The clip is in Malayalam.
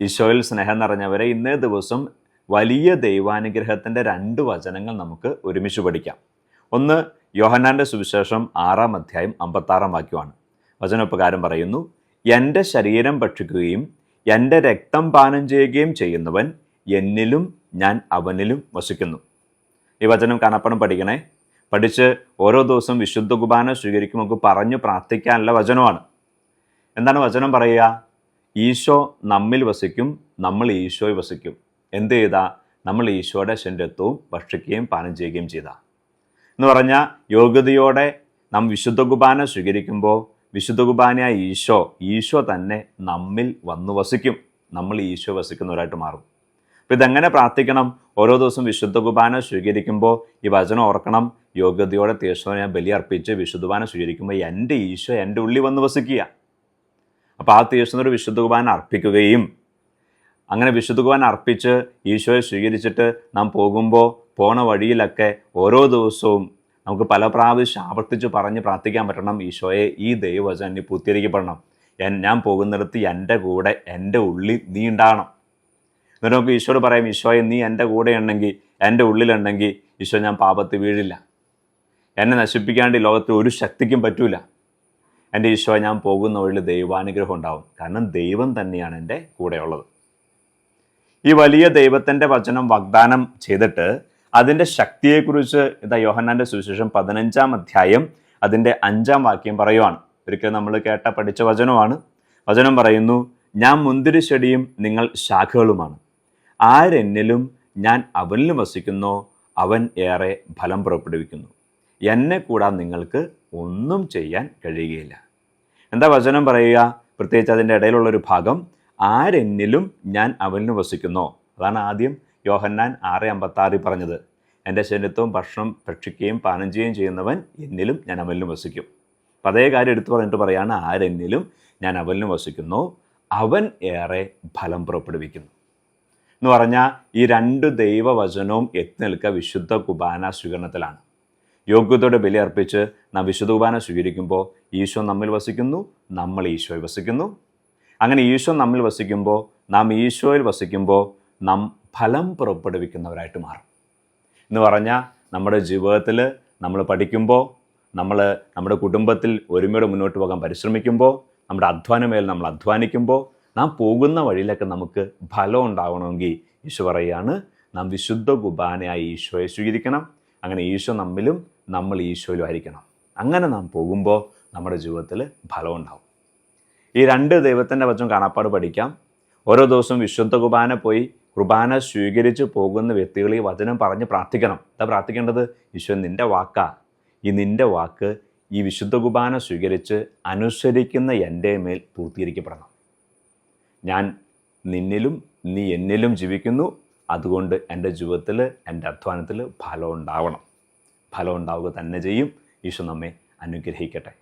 ഈശോയിൽ സ്നേഹം നിറഞ്ഞവരെ ഇന്നേ ദിവസം വലിയ ദൈവാനുഗ്രഹത്തിന്റെ രണ്ട് വചനങ്ങൾ നമുക്ക് ഒരുമിച്ച് പഠിക്കാം. ഒന്ന് യോഹന്നാന്റെ സുവിശേഷം ആറാം അധ്യായം അമ്പത്താറാം വാക്യമാണ്. വചനോപകാരം പറയുന്നു എന്റെ ശരീരം ഭക്ഷിക്കുകയും എന്റെ രക്തം പാനം ചെയ്യുകയും ചെയ്യുന്നവൻ എന്നിലും ഞാൻ അവനിലും വസിക്കുന്നു. ഈ വചനം കാണപ്പണം പഠിക്കണേ. പഠിച്ച് ഓരോ ദിവസവും വിശുദ്ധ കുർബാന സ്വീകരിക്കുമ്പോൾ പറഞ്ഞു പ്രാർത്ഥിക്കാനുള്ള വചനമാണ്. എന്താണ് വചനം പറയുക? ഈശോ നമ്മിൽ വസിക്കും നമ്മൾ ഈശോയിൽ വസിക്കും. എന്ത് ചെയ്താ? നമ്മൾ ഈശോയുടെ ശരീരത്വവും ഭക്ഷിക്കുകയും പാനം ചെയ്യുകയും ചെയ്ത. എന്ന് പറഞ്ഞാൽ യോഗ്യതയോടെ നാം വിശുദ്ധ കുർബാന സ്വീകരിക്കുമ്പോൾ വിശുദ്ധ കുർബാനയായ ഈശോ ഈശോ തന്നെ നമ്മിൽ വന്നു വസിക്കും. നമ്മൾ ഈശോ വസിക്കുന്നവരായിട്ട് മാറും. അപ്പോൾ ഇതെങ്ങനെ പ്രാർത്ഥിക്കണം? ഓരോ ദിവസം വിശുദ്ധ കുർബാന സ്വീകരിക്കുമ്പോൾ ഈ വചനം ഓർക്കണം. യോഗ്യതയോടെ തീർച്ചയായും ഞാൻ ബലി അർപ്പിച്ച് വിശുദ്ധ കുർബാന സ്വീകരിക്കുമ്പോൾ എന്റെ ഈശോ എന്റെ ഉള്ളിൽ വന്ന് വസിക്കുക. അപ്പോൾ ആ തീർച്ചയായും വിശുദ്ധ കുർബാന അർപ്പിക്കുകയും അങ്ങനെ വിശുദ്ധ കുർബാന അർപ്പിച്ച് ഈശോയെ സ്വീകരിച്ചിട്ട് നാം പോകുമ്പോൾ പോണ വഴിയിലൊക്കെ ഓരോ ദിവസവും നമുക്ക് പല പ്രാവശ്യം ആവർത്തിച്ച് പറഞ്ഞ് പ്രാർത്ഥിക്കാൻ പറ്റണം ഈശോയെ ഈ ദൈവവചനം എന്നെ പൂർത്തീകരിക്കപ്പെടണം. ഞാൻ പോകുന്നിടത്ത് എന്റെ കൂടെ എന്റെ ഉള്ളിൽ നീ ഉണ്ടാകണം. എന്നിട്ട് നമുക്ക് ഈശോയോട് പറയാം ഈശോയെ നീ എന്റെ കൂടെ ഉണ്ടെങ്കിൽ എന്റെ ഉള്ളിലുണ്ടെങ്കിൽ ഈശോ ഞാൻ പാപത്തിൽ വീഴില്ല. എന്നെ നശിപ്പിക്കാണ്ട് ലോകത്തിൽ ഒരു ശക്തിക്കും പറ്റൂല. എന്റെ ഈശോ ഞാൻ പോകുന്ന വഴിയിൽ ദൈവാനുഗ്രഹം ഉണ്ടാവും. കാരണം ദൈവം തന്നെയാണ് എന്റെ കൂടെയുള്ളത്. ഈ വലിയ ദൈവത്തിന്റെ വചനം വാഗ്ദാനം ചെയ്തിട്ട് അതിന്റെ ശക്തിയെക്കുറിച്ച് ഇതാ യോഹന്നാന്റെ സുവിശേഷം പതിനഞ്ചാം അധ്യായം അതിന്റെ അഞ്ചാം വാക്യം പറയുവാണ്. ഒരിക്കൽ നമ്മൾ കേട്ട പഠിച്ച വചനമാണ് വചനം പറയുന്നു ഞാൻ മുന്തിരി ചെടിയും നിങ്ങൾ ശാഖകളുമാണ്. ആരെന്നിലും ഞാൻ അവനിലും വസിക്കുന്നോ അവൻ ഏറെ ഫലം പുറപ്പെടുവിക്കുന്നു. എന്നെ കൂടാൻ നിങ്ങൾക്ക് ഒന്നും ചെയ്യാൻ കഴിയുകയില്ല. എന്താ വചനം പറയുക? പ്രത്യേകിച്ച് അതിന്റെ ഇടയിലുള്ളൊരു ഭാഗം ആരെന്നിലും ഞാൻ അവനു വസിക്കുന്നോ. അതാണ് ആദ്യം യോഹന്നാൻ ആറ് അമ്പത്താറിൽ പറഞ്ഞത്. എന്റെ ശരീരത്വം ഭക്ഷണം ഭക്ഷിക്കുകയും പാനം ചെയ്യുകയും ചെയ്യുന്നവൻ എന്നിലും ഞാൻ അവനിലും വസിക്കും. അപ്പം അതേ കാര്യം എടുത്തു പറഞ്ഞിട്ട് പറയാണ് ആരെന്നിലും ഞാൻ അവനിലും വസിക്കുന്നു. അവൻ ഏറെ ഫലം പുറപ്പെടുവിക്കുന്നു. എന്ന് പറഞ്ഞാൽ ഈ രണ്ട് ദൈവവചനവും എത്തി നിൽക്കുക വിശുദ്ധ കുബാന സ്വീകരണത്തിലാണ്. യോഗ്യതയോടെ ബലി അർപ്പിച്ച് നാം വിശുദ്ധ കുർബാന സ്വീകരിക്കുമ്പോൾ ഈശോ നമ്മിൽ വസിക്കുന്നു നമ്മൾ ഈശോയിൽ വസിക്കുന്നു. അങ്ങനെ ഈശോ നമ്മിൽ വസിക്കുമ്പോൾ നാം ഈശോയിൽ വസിക്കുമ്പോൾ നാം ഫലം പുറപ്പെടുവിക്കുന്നവരായിട്ട് മാറും. എന്ന് പറഞ്ഞാൽ നമ്മുടെ ജീവിതത്തിൽ നമ്മൾ പഠിക്കുമ്പോൾ നമ്മൾ നമ്മുടെ കുടുംബത്തിൽ ഒരുമയോടെ മുന്നോട്ട് പോകാൻ പരിശ്രമിക്കുമ്പോൾ നമ്മുടെ അധ്വാനമേൽ നമ്മൾ അധ്വാനിക്കുമ്പോൾ നാം പോകുന്ന വഴിയിലൊക്കെ നമുക്ക് ഫലം ഉണ്ടാവണമെങ്കിൽ ഈശോ പറയുകയാണ് നാം വിശുദ്ധ കുബാനയായി ഈശോയെ സ്വീകരിക്കണം. അങ്ങനെ ഈശോ നമ്മിലും നമ്മൾ ഈശോയിലും ആയിരിക്കണം. അങ്ങനെ നാം പോകുമ്പോൾ നമ്മുടെ ജീവിതത്തിൽ ഫലം ഉണ്ടാവും. ഈ രണ്ട് ദൈവത്തിന്റെ വചനം കാണാപ്പാട് പഠിക്കാം. ഓരോ ദിവസവും വിശുദ്ധ കുർബാന പോയി കുർബാന സ്വീകരിച്ച് പോകുന്ന വ്യക്തികൾ ഈ വചനം പറഞ്ഞ് പ്രാർത്ഥിക്കണം. എന്താ പ്രാർത്ഥിക്കേണ്ടത്? ഈശോ നിന്റെ വാക്കാ. ഈ നിന്റെ വാക്ക് ഈ വിശുദ്ധ കുർബാന സ്വീകരിച്ച് അനുസരിക്കുന്ന എന്റെ മേൽ പൂർത്തീകരിക്കപ്പെടണം. ഞാൻ നിന്നിലും നീ എന്നിലും ജീവിക്കുന്നു. അതുകൊണ്ട് എന്റെ ജീവിതത്തിൽ എന്റെ അധ്വാനത്തിൽ ഫലം ഉണ്ടാവണം. ഫലം ഉണ്ടാവുക തന്നെ ചെയ്യും. ഈശോ നമ്മെ അനുഗ്രഹിക്കട്ടെ.